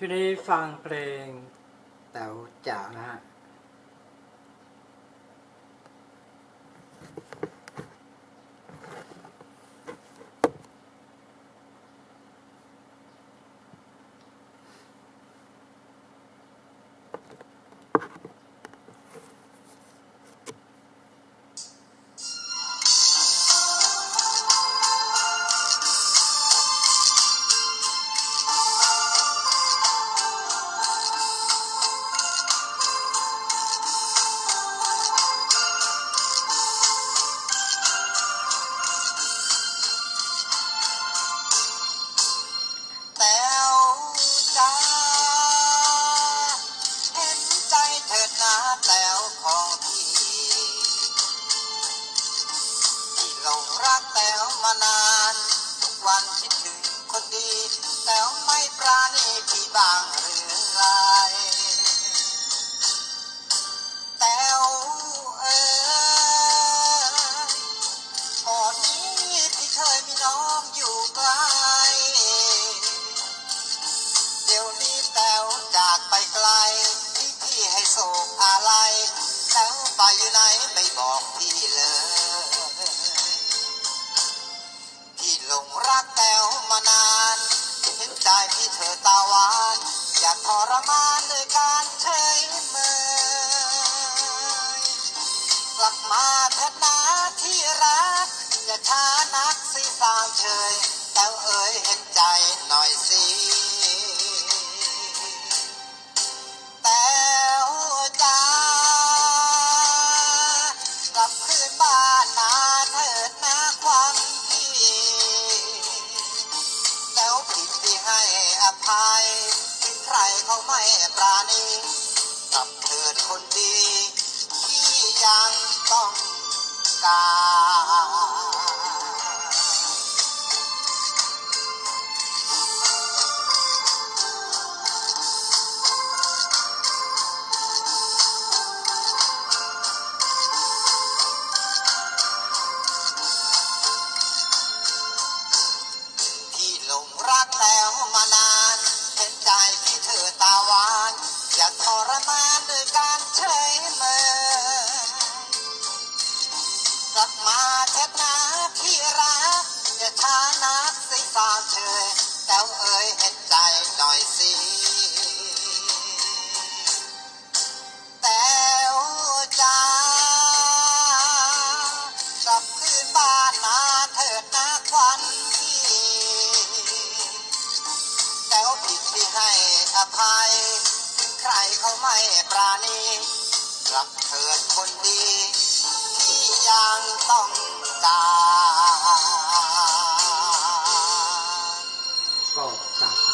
ช่วงนี้ฟังเพลงแต๋วจ๋านะฮะานานทุกวันคิดถึงคนดี แต้วไม่ปราณีพี่บางหรือไรแต้วเอ๋ยก่อนนี้พี่เคยมีน้องอยู่ไกลเดี๋ยวนี้แต้วจากไปไกลพี่พี่ให้โศกอะไรแต้วไปอยู่ไหนไม่บอกพี่เลย ให้อภัยใครเขาไม่ปราณี น่อยสิ แต้วจ้ากลับคืนบ้านนาเถิดนะควันพี่แต้วผิดที่ให้อภัย ใครเขาไม่ปราณีกลับเถิดคนดีที่ยังต้องการก็กราก